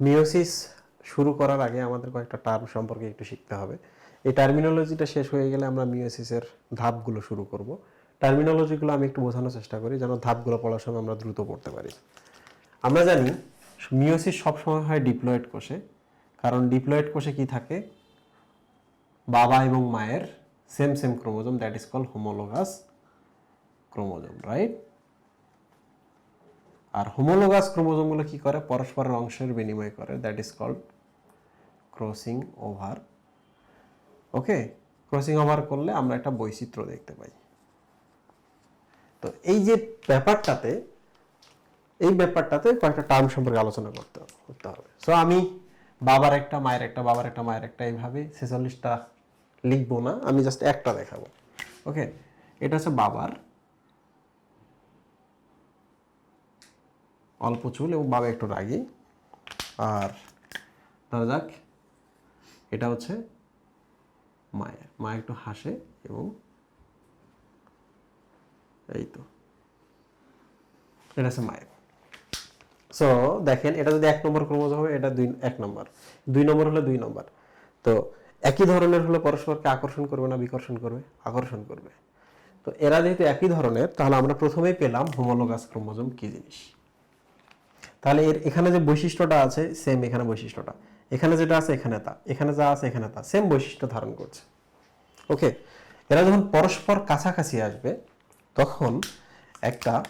Meiosis শুরু করার আগে আমাদের কয়েকটা টার্ম সম্পর্কে একটু শিখতে হবে। এই টার্মিনোলজিটা শেষ হয়ে গেলে আমরা মিওসিসের ধাপগুলো শুরু করব। টার্মিনোলজিগুলো আমি একটু বোঝানোর চেষ্টা করি, যেন ধাপগুলো পড়ার সময় আমরা দ্রুত পড়তে পারি। আমরা জানি মিওসিস সবসময় হয় ডিপ্লয়েড কোষে। কারণ ডিপ্লয়েড কোষে কি থাকে? বাবা এবং মায়ের same same chromosome that is call homologous chromosome right R homologous ক্রোমোজোমগুলো কি করে? পরস্পরের অংশের বিনিময় করে। That is called crossing over okay crossing over করলে আমরা একটা বৈচিত্র্য দেখতে পাই। তো এই যে ব্যাপারটাতে, এই ব্যাপারটাতে কয়েকটা টার্ম সম্পর্কে আলোচনা করতে করতে হবে। সো আমি বাবার একটা, মায়ের একটা, বাবার একটা, মায়ের একটা এইভাবে ছেচল্লিশটা লিখব না। আমি জাস্ট একটা দেখাবো। ওকে এটা হচ্ছে বাবার অল্প চুল এবং বাবা একটু রাগী। আর ধরা যাক, এটা হচ্ছে মায়ের। মা একটু হাসে এবং এই তো, এটা হচ্ছে মায়ের। সো দেখেন, এটা যদি এক নম্বর ক্রোমোজোম হবে এটা দুই, এক নম্বর। দুই নম্বর হলে দুই নম্বর। তো একই ধরনের হলে পরস্পরকে আকর্ষণ করবে না বিকর্ষণ করবে? আকর্ষণ করবে। তো এরা যেহেতু একই ধরনের, তাহলে আমরা প্রথমেই পেলাম হোমোলোগাস ক্রোমোজোম কি জিনিস? তাহলে এর এখানে যে বৈশিষ্ট্যটা আছে সেম এখানে বৈশিষ্ট্যটা। এখানে যেটা আছে, এখানে তা। এখানে যা আছে, এখানে তা। সেম বৈশিষ্ট্য ধারণ করছে। ওকে এরা যখন পরস্পর কাছাকাছি আসবে, তখন একটা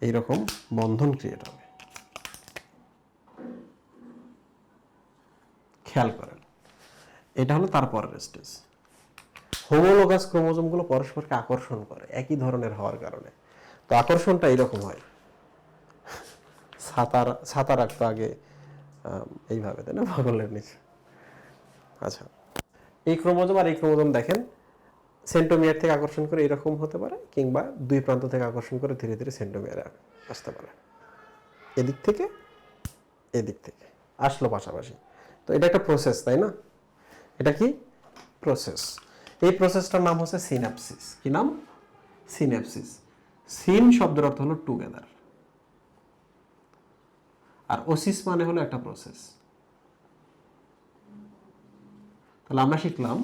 এইরকম বন্ধন ক্রিয়েট হবে। খেয়াল করেন। এটা হলো তারপরের স্টেজ হোমোলোগাস ক্রোমোজোমগুলো পরস্পরকে আকর্ষণ করে, একই ধরনের হওয়ার কারণে। তো আকর্ষণটা এরকম হয়। ছাতার ছাতা রাখতো আগে এইভাবে, তাই না? পাগলের নিচে। আচ্ছা এই ক্রোমোজোম আর এই ক্রোমোজোম দেখেন সেন্টোমিয়ার থেকে আকর্ষণ করে এরকম হতে পারে, কিংবা দুই প্রান্ত থেকে আকর্ষণ করে ধীরে ধীরে সেন্টোমিয়ারে আসতে পারে। এদিক থেকে এদিক থেকে, আসলো পাশাপাশি। তো এটা একটা প্রসেস তাই না? এটা কি? প্রসেস এই প্রসেসটার নাম হচ্ছে সিনাপসিস কি নাম? সিনাপসিস সিন শব্দের অর্থ হলো টুগেদার আর ওসিস মানে হলো একটা প্রসেস তাহলে আমরা শিখলাম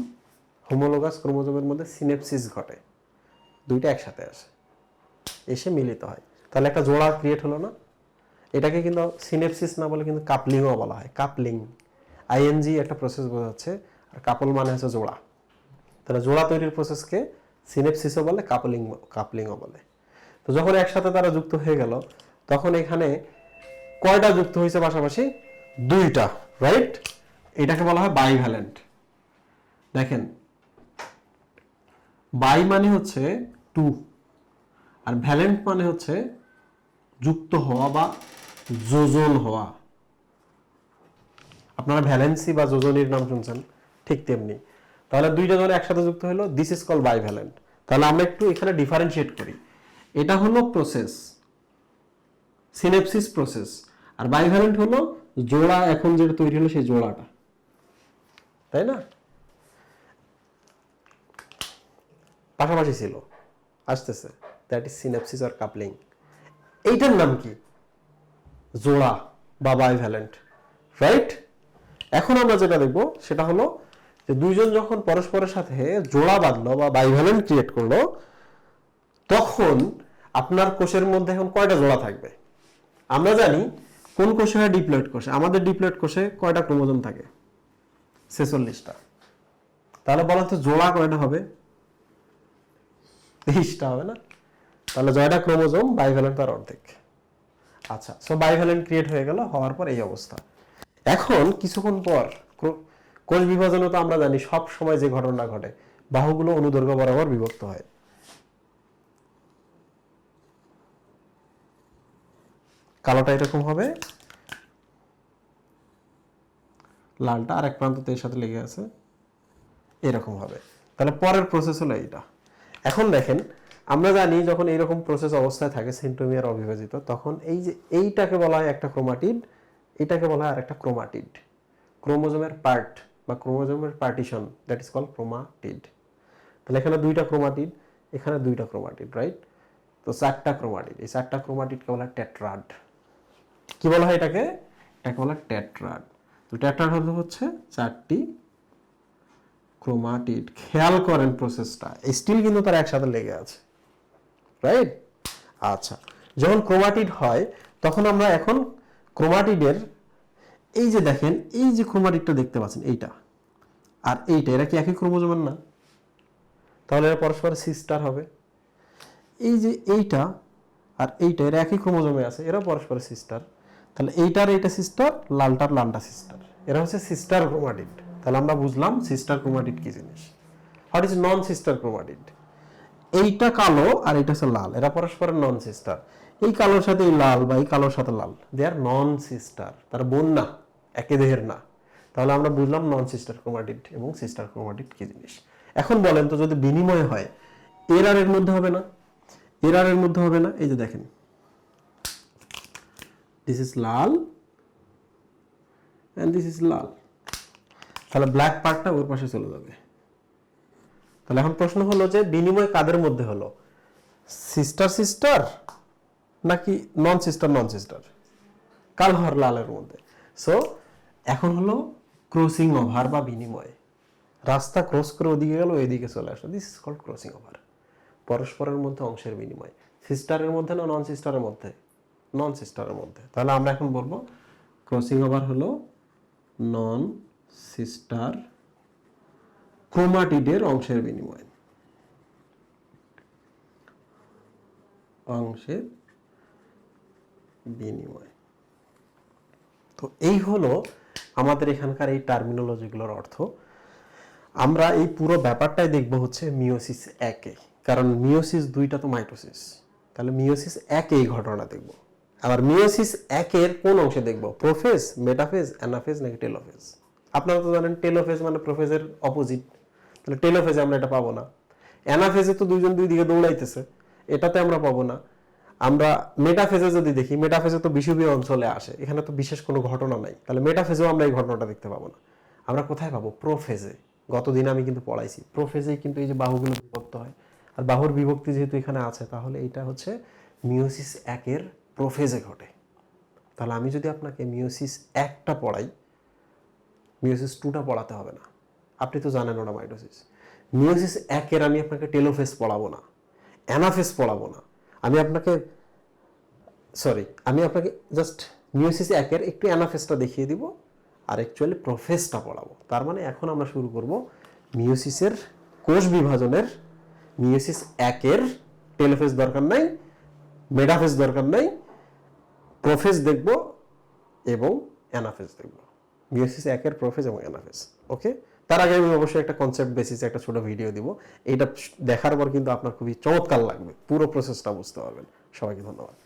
হোমোলোগাস ক্রোমোজোমের মধ্যে সিনেপসিস ঘটে। দুইটা একসাথে আসে, এসে মিলিত হয়। তাহলে একটা জোড়া ক্রিয়েট হলো না? এটাকে কিন্তু সিনেপসিস না বলে কিন্তু কাপলিংও বলা হয় কাপলিং আইএনজি একটা প্রসেস বোঝাচ্ছে, আর কাপল মানে হচ্ছে জোড়া। তাহলে জোড়া তৈরির প্রসেসকে সিনেপসিসও বলে কাপলিং কাপলিংও বলে। তো যখন একসাথে তারা যুক্ত হয়ে গেল, তখন এখানে কয়টা যুক্ত হয়েছে পাশাপাশি? দুইটা রাইট এটাকে বলা হয় বাইভ্যালেন্ট দেখেন বাই মানে হচ্ছে টু আর ভ্যালেন্ট মানে হচ্ছে যুক্ত হওয়া বা যোজন হওয়া। আপনারা ভ্যালেন্সি বা যোজনীর নাম শুনছেন, ঠিক তেমনি। তাহলে দুইটা যখন একসাথে যুক্ত হলো this is call bivalent তাহলে আমরা একটু এখানে ডিফারেন্সিয়েট করি। এটা হলো প্রসেস সিনেপসিস প্রসেস আর বাইভ্যালেন্ট হলো জোড়া, এখন যেটা তৈরি হলো সেই জোড়াটা, তাই না? পাশাপাশি ছিল, আসতেছে দ্যাট ইজ সিনেপসিস আর কাপলিং এইটার নাম কি? জোড়া বা বাইভ্যালেন্ট রাইট এখন আমরা যেটা দেখব, সেটা হলো যে দুইজন যখন পরস্পরের সাথে জোড়া বাঁধলো বা বাইভ্যালেন্ট ক্রিয়েট করল, তখন আপনার কোষের মধ্যে এখন কয়টা জোড়া থাকবে? আমরা জানি কোন কোষে হয় ডিপ্লয়েড কোষে। আমাদের ডিপ্লয়েড কোষে কয়টা ক্রোমোজোম থাকে? ছেচল্লিশটা। তাহলে বলা তো জোড়া কয়টা হবে? তেইশটা হবে না? তাহলে জয়টা ক্রোমোজোম, বাইভ্যালেন্ট তার অর্ধেক। আচ্ছা সো বাইভ্যালেন্ট ক্রিয়েট হয়ে গেল, হওয়ার পর এই অবস্থা। এখন কিছুক্ষণ পর কোষ বিভাজনও তো আমরা জানি, সব সময় যে ঘটনা ঘটে, বাহুগুলো অনুদৈর্ঘ্য বরাবর বিভক্ত হয়। কালোটা এরকম হবে। লালটা আরেক প্রান্ততে এর সাথে লেগে আছে। এরকম হবে। তাহলে পরের প্রসেস হলো এইটা। এখন দেখেন, আমরা জানি যখন এইরকম প্রসেস অবস্থায় থাকে সেন্টোমিয়ার অবিভাজিত, তখন এই যে এইটাকে বলা হয় একটা ক্রোমাটিড, এটাকে বলা হয় আর একটা ক্রোমাটিড। ক্রোমোজোমের পার্ট বা ক্রোমোজোমের partition that is call chromatid. তাহলে এখানে দুইটা ক্রোমাটিড, এখানে দুইটা ক্রোমাটিড রাইট তো চারটা ক্রোমাটিড। এই চারটা ক্রোমাটিডকে বলা হয় টেট্রাড। কি বলা হয় এটাকে? এটাকে বলা টেট্রাড। তো টেট্রাড হতে হচ্ছে চারটি ক্রোমাটিড। খেয়াল করেন প্রসেসটা স্টিল কিন্তু তার একসাথে লেগে আছে। রাইট আচ্ছা। যখন ক্রোমাটিড হয়, তখন আমরা এখন ক্রোমাটিডের এই যে দেখেন, এই যে ক্রোমাটিডটা দেখতে পাচ্ছেন, এইটা। আর এইটা, এরা কি একই ক্রোমোজোমের না? তাহলে এরা পরস্পর সিস্টার হবে। এই যে এইটা আর এইটা, এরা একই ক্রোমোজোমে আছে এরা পরস্পর সিস্টার তাহলে এইটার এইটা সিস্টার লালটার লালটা সিস্টার এরা হচ্ছে সিস্টার ক্রোমাটিড তাহলে আমরা বুঝলাম সিস্টার ক্রোমাটিড কি জিনিস? What is non sister chromatid এইটা কালো আর এটা হচ্ছে লাল। এরা পরস্পরের নন সিস্টার এই কালোর সাথে এই লাল বা এই কালোর সাথে লাল। দে আর নন সিস্টার তার বোন না, একে দেহের না। তাহলে আমরা বুঝলাম নন সিস্টার ক্রোমাটিড এবং সিস্টার ক্রোমাটিড কি জিনিস। এখন বলেন তো যদি বিনিময় হয়, এর আর এর মধ্যে হবে না। এর আর এর মধ্যে হবে না। এই যে দেখেন দিস ইজ লাল অ্যান্ড দিস ইজ লাল তাহলে ব্ল্যাক পার্টটা ওর পাশে চলে যাবে। তাহলে এখন প্রশ্ন হলো যে বিনিময় কাদের মধ্যে হলো? সিস্টার সিস্টার নাকি নন সিস্টার নন সিস্টার কালো আর লালের মধ্যে? সো এখন হলো ক্রসিং ওভার বা বিনিময়। রাস্তা ক্রস করে ওদিকে গেল, এদিকে চলে আসলো। This is called crossing over পরস্পরের মধ্যে অংশের বিনিময়। সিস্টারের মধ্যে না নন সিস্টারের মধ্যে? নন সিস্টারের মধ্যে। তাহলে আমরা এখন বলব ক্রসিং ওভার হলো নন সিস্টার ক্রোমাটিডের অংশের বিনিময়। অংশের বিনিময়। তো এই হলো আমাদের এখানকার এই টার্মিনোলজিগুলোর অর্থ। আমরা এই পুরো ব্যাপারটাই দেখব হচ্ছে মিওসিস একে। কারণ মিওসিস দুইটা তো মাইটোসিস তাহলে মিওসিস একে এই ঘটনা দেখব। আবার মিওসিস একের কোন অংশে দেখব? প্রোফেজ, মেটাফেজ, অ্যানাফেজ, নাকি টেলোফেজ? আপনারা তো জানেন টেলোফেজ মানে প্রোফেজের অপোজিট তাহলে টেলোফেজে আমরা এটা পাবো না। অ্যানাফেজে তো দুইজন দুই দিকে দৌড়াইতেছে, এটাতে আমরা পাবো না। আমরা মেটাফেজে যদি দেখি, মেটাফেজে তো বিষুবীয় অঞ্চলে আসে, এখানে তো বিশেষ কোনো ঘটনা নাই। তাহলে মেটাফেজেও আমরা এই ঘটনাটা দেখতে পাবো না। আমরা কোথায় পাবো? প্রোফেজে। গতদিন আমি কিন্তু পড়াইছি, প্রোফেজেই কিন্তু এই যে বাহুগুলো বিভক্ত হয়। আর বাহুর বিভক্তি যেহেতু এখানে আছে, তাহলে এটা হচ্ছে মিওসিস একের প্রোফেজে ঘটে। তাহলে আমি যদি আপনাকে মিওসিস একটা পড়াই মিওসিস টুটা পড়াতে হবে না। আপনি তো জানেন ওটা মাইটোসিস মিওসিস একের আমি আপনাকে টেলোফেস পড়াবো না, অ্যানাফেস পড়াবো না। আমি আপনাকে, সরি, আমি আপনাকে জাস্ট মিওসিস একের একটু অ্যানাফেসটা দেখিয়ে দিব আর অ্যাকচুয়ালি প্রোফেসটা পড়াবো। তার মানে এখন আমরা শুরু করব মিওসিসের কোষ বিভাজনের মিওসিস একের টেলোফেস দরকার নাই মেডাফেস দরকার নাই প্রোফেস দেখব এবং অ্যানাফেস দেখব। মিওসিস একের প্রোফেজ এবং অ্যানাফেস ওকে? তার আগে আমি অবশ্যই একটা কনসেপ্ট বেসিসে একটা ছোট ভিডিও দিব। এটা দেখার পর কিন্তু আপনার খুবই চমৎকার লাগবে। পুরো প্রসেসটা বুঝতে পারবেন। সবাইকে ধন্যবাদ।